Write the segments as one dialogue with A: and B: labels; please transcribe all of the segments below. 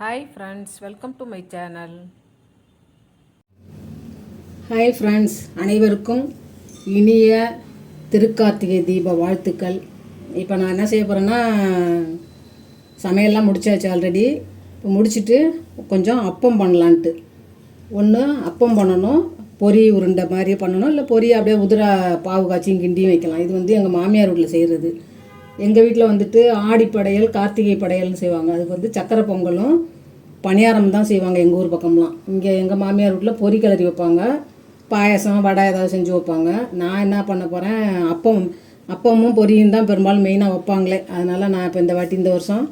A: Hi friends welcome to my channel
B: hi friends அனைவருக்கும் இனிய திருக்கார்த்திகை தீப வாழ்த்துக்கள். இப்போ நான் என்ன செய்ய போகிறேன்னா சமையல்லாம் முடிச்சாச்சு ஆல்ரெடி இப்போ முடிச்சுட்டு கொஞ்சம் அப்பம் பண்ணலான்ட்டு. ஒன்று அப்பம் பண்ணணும் பொரி உருண்டை மாதிரி பண்ணணும் இல்லை பொரி அப்படியே உதிரா பாவு காய்ச்சியும் கிண்டியும் வைக்கலாம். இது வந்து எங்கள் மாமியார் வீட்டில் செய்கிறது எங்கள் வீட்டில் வந்துட்டு ஆடி படையல் கார்த்திகை படையல்னு செய்வாங்க. அதுக்கு வந்து சக்கரை பொங்கலும் பணியாரம் தான் செய்வாங்க எங்கள் ஊர் பக்கம்லாம். இங்கே எங்கள் மாமியார் வீட்டில் பொரி கிளறி வைப்பாங்க. பாயாசம் வடை ஏதாவது செஞ்சு வைப்பாங்க. நான் என்ன பண்ண போகிறேன் அப்பம் அப்பமும் பொரியும் தான் பெரும்பாலும் மெயினாக வைப்பாங்களே. அதனால் நான் இப்போ இந்த வாட்டி இந்த வருஷம்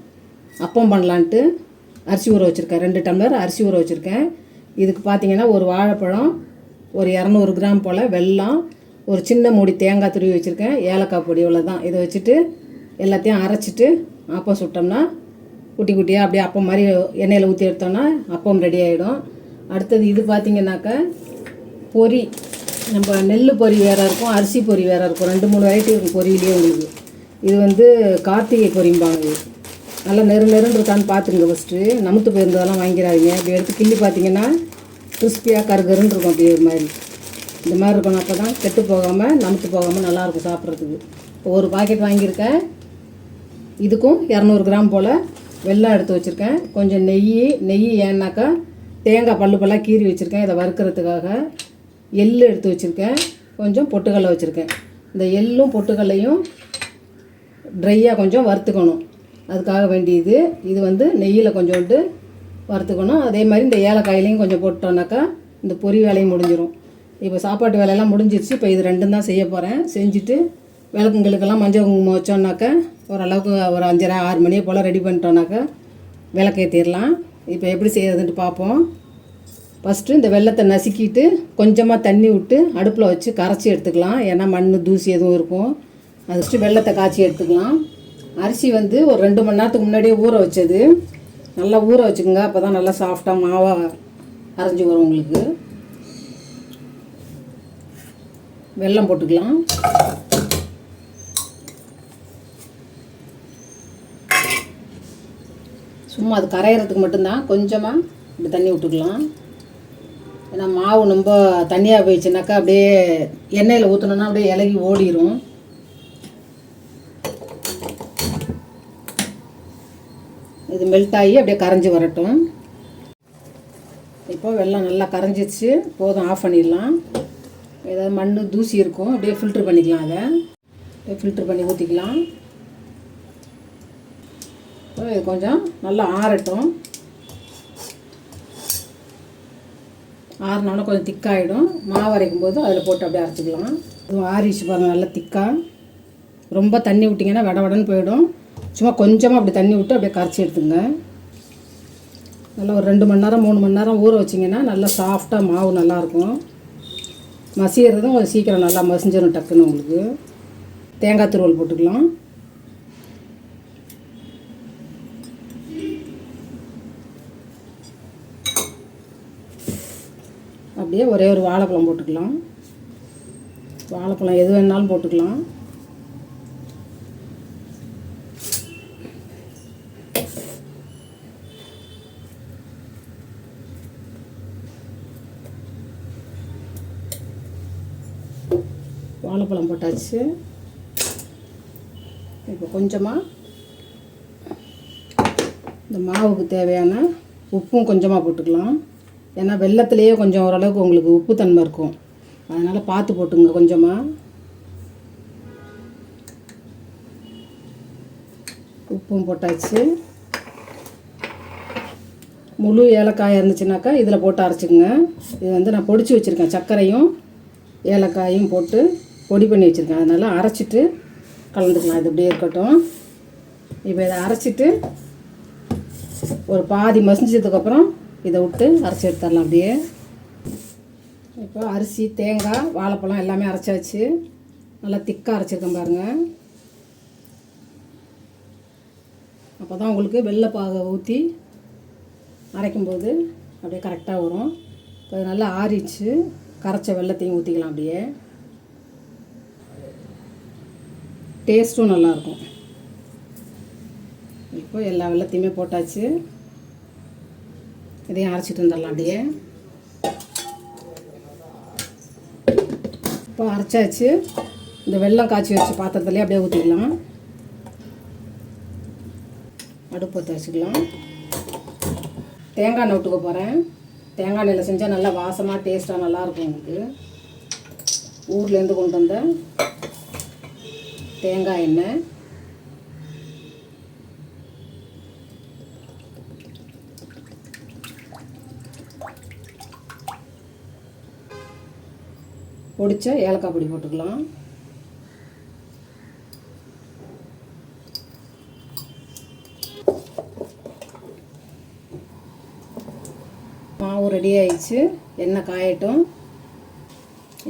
B: அப்பம் பண்ணலான்ட்டு அரிசி ஊற வச்சுருக்கேன். ரெண்டு டம்ளர் அரிசி ஊற வச்சுருக்கேன். இதுக்கு பார்த்தீங்கன்னா ஒரு வாழைப்பழம் ஒரு இரநூறு கிராம் போல் வெல்லம் ஒரு சின்ன மூடி தேங்காய் துருவி வச்சுருக்கேன். ஏலக்காய் பொடி இவ்வளோ தான் இதை வச்சுட்டு எல்லாத்தையும் அரைச்சிட்டு அப்பம் சுட்டோம்னா குட்டி குட்டியாக அப்படியே அப்பம் மாதிரி எண்ணெயில் ஊற்றி எடுத்தோம்னா அப்பம் ரெடி ஆகிடும் அடுத்தது இது பார்த்திங்கனாக்கா பொரி. நம்ம நெல் பொரி வேறு இருக்கும் அரிசி பொரி வேறு இருக்கும். ரெண்டு மூணு வெரைட்டி இருக்கும் பொரியிலேயே உங்களுக்கு. இது வந்து கார்த்திகை பொரிம்பாங்க நல்லா நெரு நெருன்னு இருக்கான்னு பார்த்துங்க ஃபஸ்ட்டு நமுத்து போயிருந்ததெல்லாம் வாங்கிடாதீங்க. இப்படி எடுத்து கிள்ளி பார்த்தீங்கன்னா கிறிஸ்பியாக கருகருன்னு இருக்கும் அப்படி ஒரு மாதிரி. இந்த மாதிரி இருக்கணும் அப்போ தான் கெட்டு போகாமல் நமுத்து போகாமல் நல்லாயிருக்கும் சாப்பிட்றதுக்கு. ஒரு பாக்கெட் வாங்கியிருக்கேன். இதுக்கும் இரநூறு கிராம் போல் வெள்ளம் எடுத்து வச்சுருக்கேன். கொஞ்சம் நெய் நெய் ஏன்னாக்கா தேங்காய் பல்லு பல்லாக கீறி வச்சுருக்கேன். இதை வறுக்கிறதுக்காக எள் எடுத்து வச்சுருக்கேன். கொஞ்சம் பொட்டுக்கடலை வச்சுருக்கேன். இந்த எள்ளும் பொட்டுக்கடலையும் ட்ரையாக கொஞ்சம் வறுத்துக்கணும். அதுக்காக வேண்டியது. இது வந்து நெய்யில் கொஞ்சோண்டு வறுத்துக்கணும். அதே மாதிரி இந்த ஏலக்காயிலையும் கொஞ்சம் போட்டோன்னாக்கா இந்த பொரி வேலையும் முடிஞ்சிடும் இப்போ சாப்பாட்டு வேலையெல்லாம் முடிஞ்சிருச்சு. இப்போ இது ரெண்டும் தான் செய்ய போகிறேன் செஞ்சுட்டு விளக்குங்களுக்கெல்லாம் மஞ்சள் குங்குமம் வச்சோன்னாக்கா ஓரளவுக்கு ஒரு அஞ்சரை ஆறு மணியை போல் ரெடி பண்ணிட்டோன்னாக்கா விளக்கேற்றிடலாம் இப்போ எப்படி செய்யறதுன்ட்டு பார்ப்போம் ஃபஸ்ட்டு இந்த வெள்ளத்தை நசுக்கிட்டு கொஞ்சமாக தண்ணி விட்டு அடுப்பில் வச்சு கரைச்சி எடுத்துக்கலாம். ஏன்னா மண் தூசி எதுவும் இருக்கும். அது ஃபஸ்ட்டு வெள்ளத்தை காய்ச்சி எடுத்துக்கலாம். அரிசி வந்து ஒரு ரெண்டு மணி நேரத்துக்கு முன்னாடியே ஊற வச்சது. நல்லா ஊற வச்சுக்கோங்க. அப்போ தான் நல்லா சாஃப்டாக மாவாக அரைஞ்சி வரும் உங்களுக்கு. வெல்லம் போட்டுக்கலாம். சும்மா அது கரையிறதுக்கு மட்டும்தான். கொஞ்சமாக இப்படி தண்ணி விட்டுக்கலாம். ஏன்னா மாவு ரொம்ப தண்ணியாக போயிடுச்சுனாக்கா அப்படியே எண்ணெயில் ஊற்றணுன்னா அப்படியே இலகி ஓடிரும். இது மெல்ட் ஆகி அப்படியே கரைஞ்சி வரட்டும். இப்போ வெள்ளம் நல்லா கரைஞ்சிச்சு போதும் ஆஃப் பண்ணிடலாம். ஏதாவது மண் தூசி இருக்கும். அப்படியே ஃபில்ட்ரு பண்ணிக்கலாம் அதை. அப்படியே ஃபில்ட்ரு பண்ணி ஊற்றிக்கலாம் ஸோ இது கொஞ்சம் நல்லா ஆறட்டும். ஆறினோடனே கொஞ்சம் திக்காகிடும் மாவு அரைக்கும் போது அதில் போட்டு அப்படியே அரைச்சிக்கலாம். இது ஆறிச்சு பாருங்கள் நல்லா திக்காக ரொம்ப தண்ணி விட்டிங்கன்னா வட வடன்னு போயிடும். சும்மா கொஞ்சமாக அப்படி தண்ணி விட்டு அப்படியே கரைச்சி எடுத்துங்க. நல்லா ஒரு ரெண்டு மணி நேரம் மூணு மணி நேரம் ஊற வச்சிங்கன்னா நல்லா சாஃப்டாக மாவு நல்லாயிருக்கும். மசியறதும் கொஞ்சம் சீக்கிரம் நல்லா மசிஞ்சிடும் டக்குன்னு உங்களுக்கு. தேங்காய் துருவல் போட்டுக்கலாம். அப்படியே ஒரே ஒரு வாழைப்பழம் போட்டுக்கலாம். வாழைப்பழம் எது வேணாலும் போட்டுக்கலாம். வாழைப்பழம் போட்டாச்சு. இப்போ கொஞ்சமாக இந்த மாவுக்கு தேவையான உப்பும் கொஞ்சமாக போட்டுக்கலாம். ஏன்னா வெள்ளத்துலேயே கொஞ்சம் ஓரளவுக்கு உங்களுக்கு உப்பு தன்மை இருக்கும். அதனால் பார்த்து போட்டுங்க கொஞ்சமாக உப்பும் போட்டாச்சு. முழு ஏலக்காய் இருந்துச்சுனாக்கா இதில் போட்டு அரைச்சிக்கோங்க. இது வந்து நான் பொடிச்சு வச்சுருக்கேன் சர்க்கரையும் ஏலக்காயும் போட்டு பொடி பண்ணி வச்சுருக்கேன். அதனால் அரைச்சிட்டு கலந்துக்கலாம். இது இப்படியே இருக்கட்டும். இப்போ இதை அரைச்சிட்டு ஒரு பாதி மசிஞ்சதுக்கப்புறம் இதை விட்டு அரைச்சி எடுத்துடலாம் அப்படியே. இப்போ அரிசி தேங்காய் வாழைப்பழம் எல்லாமே அரைச்சாச்சு நல்லா திக்காக அரைச்சிருக்கேன் பாருங்கள் அப்போ தான் உங்களுக்கு வெள்ளைப்பாக ஊற்றி அரைக்கும்போது அப்படியே கரெக்டாக வரும். இப்போ அது நல்லா ஆறிச்சு கரைச்ச வெள்ளத்தையும் ஊற்றிக்கலாம் அப்படியே. டேஸ்ட்டும் நல்லாயிருக்கும் இப்போ எல்லா வெள்ளத்தையுமே போட்டாச்சு. இதையும் அரைச்சிட்டு வந்துடலாம் அப்படியே. இப்போ அரைச்சாச்சு. இந்த வெல்லம் காய்ச்சி வச்சு பாத்திரத்துலேயே அப்படியே ஊற்றிக்கலாம் அடுப்பு பற்ற வச்சுக்கலாம். தேங்காய் எண்ணெய் போகிறேன் தேங்காய் நெல்லை செஞ்சால் நல்லா வாசமாக டேஸ்ட்டாக நல்லாயிருக்கும் உங்களுக்கு. ஊர்லேருந்து கொண்டு வந்த தேங்காய் எண்ணெய். பொடிச்ச ஏலக்காய் பொடி போட்டுக்கலாம். மாவு ரெடி ஆயிடுச்சு. எண்ணெய் காயட்டும்.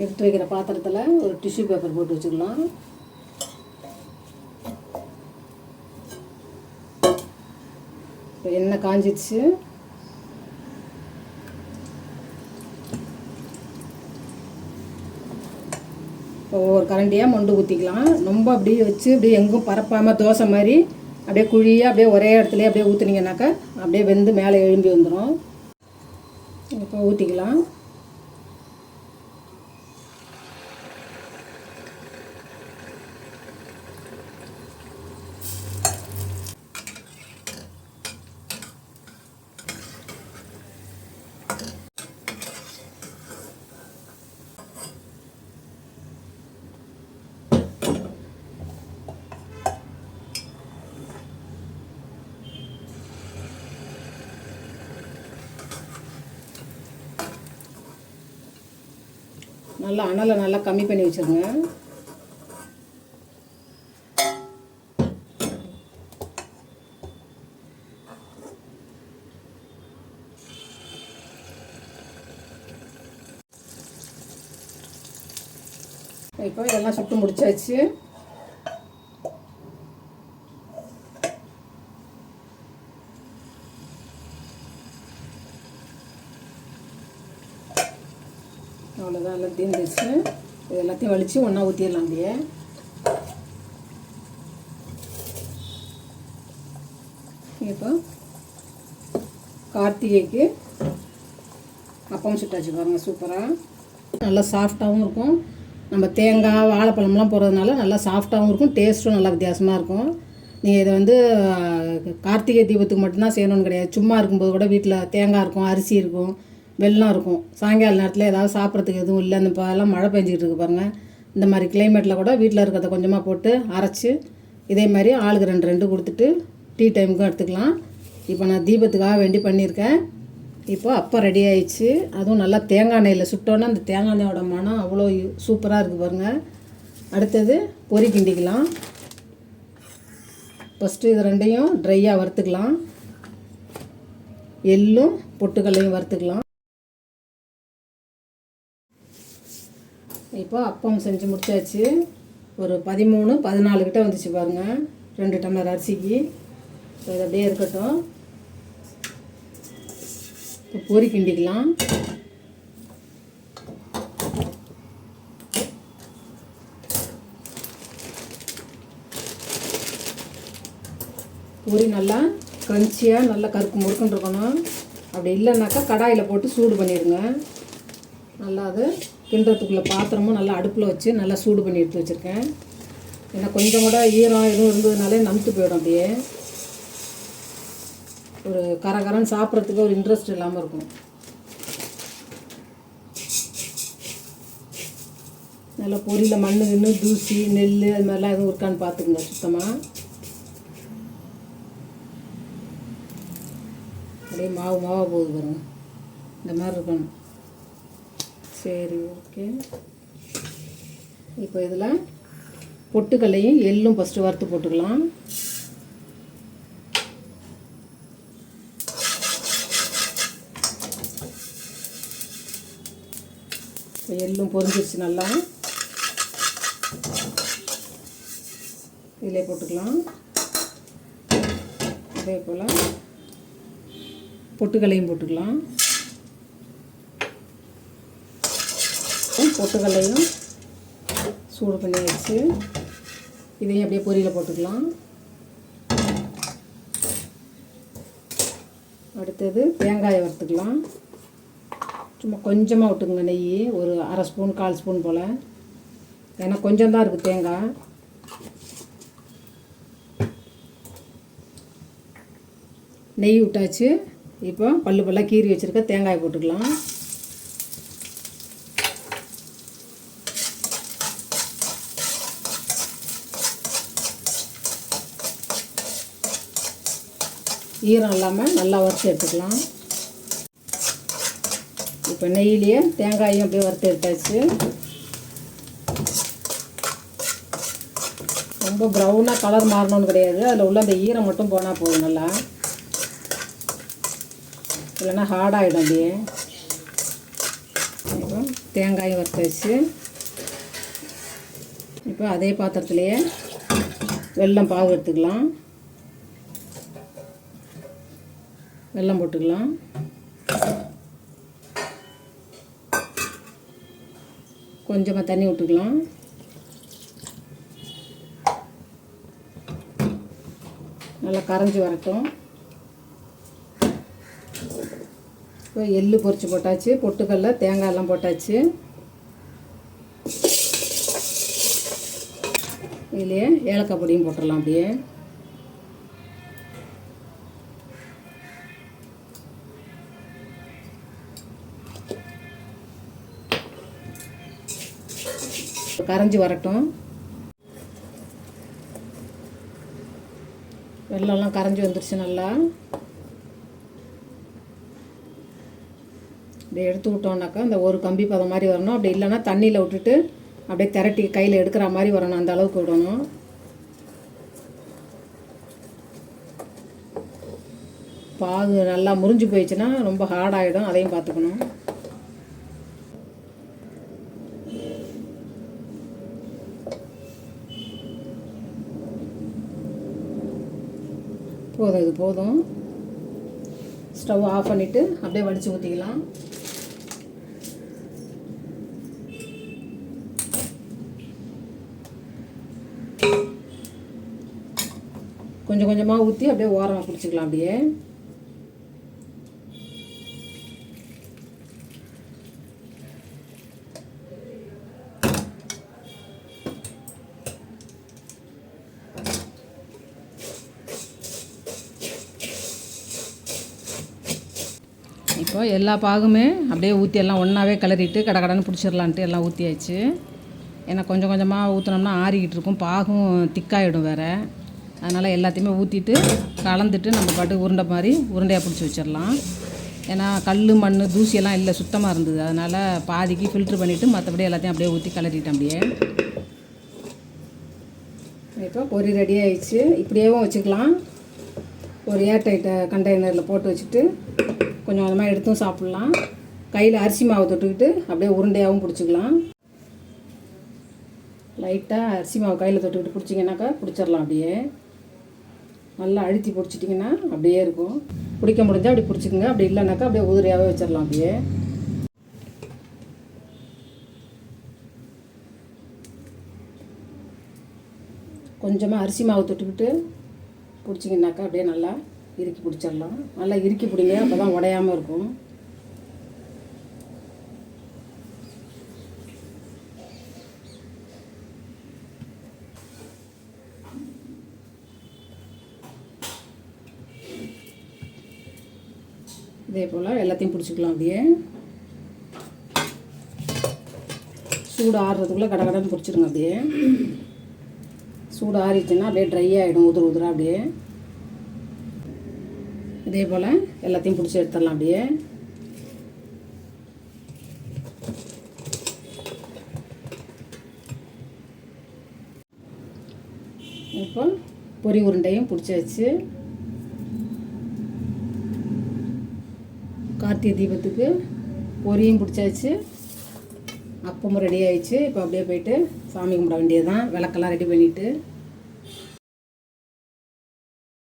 B: எடுத்து வைக்கிற பாத்திரத்தில் ஒரு டிஷ்யூ பேப்பர் போட்டு வச்சுக்கலாம். இப்போ எண்ணெய் காஞ்சிடுச்சு. ஒவ்வொரு கரண்டியாக மொண்டு ஊற்றிக்கலாம் ரொம்ப அப்படியே வச்சு அப்படியே எங்கும் பரப்பாமல் தோசை மாதிரி அப்படியே குழியாக அப்படியே ஒரே இடத்துல அப்படியே ஊற்றுனீங்கன்னாக்கா அப்படியே வெந்து மேலே எழும்பி வந்துடும் இப்போ ஊற்றிக்கலாம் நல்லா அனலை நல்லா கம்மி பண்ணி வச்சுருங்க இப்போ இதெல்லாம் சுட்டு முடிச்சாச்சு. அவ்வளோதான் எல்லாம் இது எல்லாத்தையும் வலித்து ஒன்றா ஊற்றிடலாம் அப்படியே. இப்போ கார்த்திகைக்கு அப்பம் சுட்டாச்சு பாருங்கள் சூப்பராக நல்லா சாஃப்டாகவும் இருக்கும். நம்ம தேங்காய் வாழைப்பழம்லாம் போடுறதுனால நல்லா சாஃப்டாகவும் இருக்கும் டேஸ்ட்டும் நல்லா வித்தியாசமாக இருக்கும். நீங்கள் இதை வந்து கார்த்திகை தீபத்துக்கு மட்டும்தான் செய்யணும்னு கிடையாது. சும்மா இருக்கும்போது கூட வீட்டில் தேங்காய் இருக்கும் அரிசி இருக்கும். வெள்ளம் இருக்கும். சாயங்கால நேரத்தில் ஏதாவது சாப்பிட்றதுக்கு எதுவும் இல்லை அந்த இப்போலாம் மழை பெஞ்சிக்கிட்டு இருக்கு பாருங்கள் இந்த மாதிரி கிளைமேட்டில் கூட வீட்டில் இருக்கிறத கொஞ்சமாக போட்டு அரைச்சி இதே மாதிரி ஆளுக்கு ரெண்டு ரெண்டு கொடுத்துட்டு டீ டைமுக்கும் எடுத்துக்கலாம். இப்போ நான் தீபத்துக்காக வேண்டி பண்ணியிருக்கேன். இப்போ அப்போ ரெடி ஆயிடுச்சு. அதுவும் நல்லா தேங்காய் எண்ணெயில் சுட்டோன்னா அந்த தேங்காய் எண்ணெயோட மனம் அவ்வளோ சூப்பராக இருக்குது பாருங்கள் அடுத்தது பொரி கிண்டிக்கலாம். ஃபஸ்ட்டு இது ரெண்டையும் ட்ரையாக வறுத்துக்கலாம். எள்ளும் பொட்டுக்கல்லையும் வறுத்துக்கலாம். இப்போ அப்பம் செஞ்சு முடிச்சாச்சு. ஒரு பதிமூணு பதினாலு கிட்ட வந்துச்சு பாருங்கள் ரெண்டு டம்ளர் அரிசிக்கு. இப்போ அப்படியே இருக்கட்டும். இப்போ பொரி கிண்டிக்கலாம். பொரி நல்லா க்ரன்ச்சியாக நல்லா கருக்கு முறுக்குன்னு இருக்கணும். அப்படி இல்லைன்னாக்கா கடாயில் போட்டு சூடு பண்ணிடுங்க. நல்லா அது கிண்டுறதுக்குள்ள பாத்திரமும் நல்லா அடுப்பில் வச்சு நல்லா சூடு பண்ணி எடுத்து வச்சுருக்கேன். ஏன்னா கொஞ்சம் கூட ஈரம் எதுவும் இருந்ததுனாலே நமுத்து போயிடும் அப்படியே. ஒரு கரகரன்னு சாப்பிட்றதுக்கு ஒரு இன்ட்ரெஸ்ட் இல்லாமல் இருக்கும். நல்லா பொரியில் மண் நின்று தூசி நெல் அது மாதிரிலாம் எதுவும் இருக்கான்னு பார்த்துக்குங்க சுத்தமாக அப்படியே மாவு மாவாக போகுது பாருங்க. இந்த மாதிரி இருக்கணும். சரி ஓகே இப்போ இதில் பொட்டுக்கல்லையும் எள்ளும் ஃபஸ்ட்டு வறுத்து போட்டுக்கலாம். எள்ளும் பொரிஞ்சிருச்சு நல்லா. இதிலே போட்டுக்கலாம். அதே போல் பொட்டுக்கல்லையும் போட்டுக்கலாம். பொட்டுக்கல்லையும் சூடு பண்ணி வச்சு இதையும் அப்படியே பொரியில் போட்டுக்கலாம். அடுத்தது தேங்காயை வறுத்துக்கலாம். சும்மா கொஞ்சமாக விட்டுக்குங்க நெய் ஒரு அரை ஸ்பூன் கால் ஸ்பூன் போல். ஏன்னா கொஞ்சம் தான் இருக்குது தேங்காய். நெய் விட்டாச்சு. இப்போ பல்லு பல்லாக கீறி வச்சுருக்க தேங்காய் போட்டுக்கலாம். ஈரம் இல்லாமல் நல்லா வறுத்து எடுத்துக்கலாம். இப்போ நெய்யிலேயே தேங்காயும் அப்படியே வறுத்து எடுத்தாச்சு. ரொம்ப ப்ரௌனாக கலர் மாறணும்னு கிடையாது. அதில் உள்ள அந்த ஈரம் மட்டும் போனால் போதும் நல்லா. இல்லைன்னா ஹார்டாகிடும் அப்படியே. இப்போ தேங்காயும் வறுத்தாச்சு இப்போ அதே பாத்திரத்துலேயே வெல்லம் பாகு எடுத்துக்கலாம். வெல்லம் போட்டுக்கலாம். கொஞ்சமாக தண்ணி விட்டுக்கலாம். நல்லா கரைஞ்சி வரட்டும். இப்போ எள்ளு பொறிச்சு போட்டாச்சு பொட்டுக்கல்ல தேங்காய் எல்லாம் போட்டாச்சு. இதுலேயே ஏலக்காய் பொடியும் போட்டுடலாம் அப்படியே. கரைஞ்சி வரட்டும். வெள்ளம்லாம் கரைஞ்சி வந்துருச்சு நல்லா. இப்படி எடுத்து விட்டோம்னாக்கா இந்த ஒரு கம்பி பதம் மாதிரி வரணும். அப்படி இல்லைன்னா தண்ணியில் விட்டுட்டு அப்படியே திரட்டி கையில் எடுக்கிற மாதிரி வரணும். அந்த அளவுக்கு விடணும். பாகு நல்லா முறிஞ்சு போயிடுச்சுன்னா ரொம்ப ஹார்டாகிடும் அதையும் பார்த்துக்கணும். போதும் இது போதும். ஸ்டவ் ஆஃப் பண்ணிவிட்டு அப்படியே வடித்து ஊற்றிக்கலாம் கொஞ்சம் கொஞ்சமாக ஊற்றி அப்படியே ஓரமாக பிடிச்சிக்கலாம் அப்படியே. எல்லா பாகுமே அப்படியே ஊற்றி எல்லாம் ஒன்றாவே கிளறிட்டு கடை கடன்னு பிடிச்சிடலான்ட்டு எல்லாம் ஊற்றியாச்சு ஏன்னா கொஞ்சம் கொஞ்சமாக ஊற்றினோம்னா ஆறிக்கிட்டு இருக்கும். பாகும் திக்காயிடும் வேறு. அதனால் எல்லாத்தையுமே ஊற்றிட்டு கலந்துட்டு நம்ம பாட்டு உருண்டை மாதிரி உருண்டையாக பிடிச்சி வச்சிடலாம் ஏன்னா கல் மண் தூசியெல்லாம் இல்லை சுத்தமாக இருந்தது. அதனால் பாதிக்கு ஃபில்ட்ரு பண்ணிவிட்டு மற்றபடி எல்லாத்தையும் அப்படியே ஊற்றி கிளறிட்டேன் அப்படியே. இப்போ பொரி ரெடி ஆயிடுச்சு. இப்படியேவும் வச்சுக்கலாம். ஒரு ஏர்டைட்டை கண்டெய்னரில் போட்டு வச்சுட்டு கொஞ்சம் கொஞ்சமாக எடுத்தும் சாப்பிட்லாம். கையில் அரிசி மாவு தொட்டுக்கிட்டு அப்படியே உருண்டையாகவும் பிடிச்சிக்கலாம். லைட்டாக அரிசி மாவு கையில் தொட்டுக்கிட்டு பிடிச்சிங்கனாக்கா பிடிச்சிடலாம் அப்படியே. நல்லா அழுத்தி பிடிச்சிட்டிங்கன்னா அப்படியே இருக்கும். பிடிக்க முடிஞ்சால் அப்படி பிடிச்சிக்கோங்க. அப்படி இல்லைனாக்கா அப்படியே உதிரியாகவே வச்சிடலாம் அப்படியே. கொஞ்சமாக அரிசி மாவு தொட்டுக்கிட்டு பிடிச்சிங்கனாக்கா அப்படியே நல்லா இறுக்கி பிடிச்சிடலாம். நல்லா இறுக்கி பிடிங்க. அப்போ தான் உடையாமல் இருக்கும். இதே போல் எல்லாத்தையும் பிடிச்சிக்கலாம் அப்படியே. சூடு ஆறுறதுக்குள்ளே கடை கடன் பிடிச்சிருங்க அப்படியே. சூடு ஆறிச்சுன்னா அப்படியே ட்ரை ஆகிடும் உதுர உதிரா அப்படியே. இதே போல் எல்லாத்தையும் பிடிச்சி எடுத்துடலாம் அப்படியே. இப்போ பொரி உருண்டையும் பிடிச்சாச்சு கார்த்திகை தீபத்துக்கு பொரியும் பிடிச்சாச்சு அப்பமும் ரெடி ஆயிடுச்சு. இப்போ அப்படியே போயிட்டு சாமி கும்பிட வேண்டியது தான் விளக்கெல்லாம் ரெடி பண்ணிவிட்டு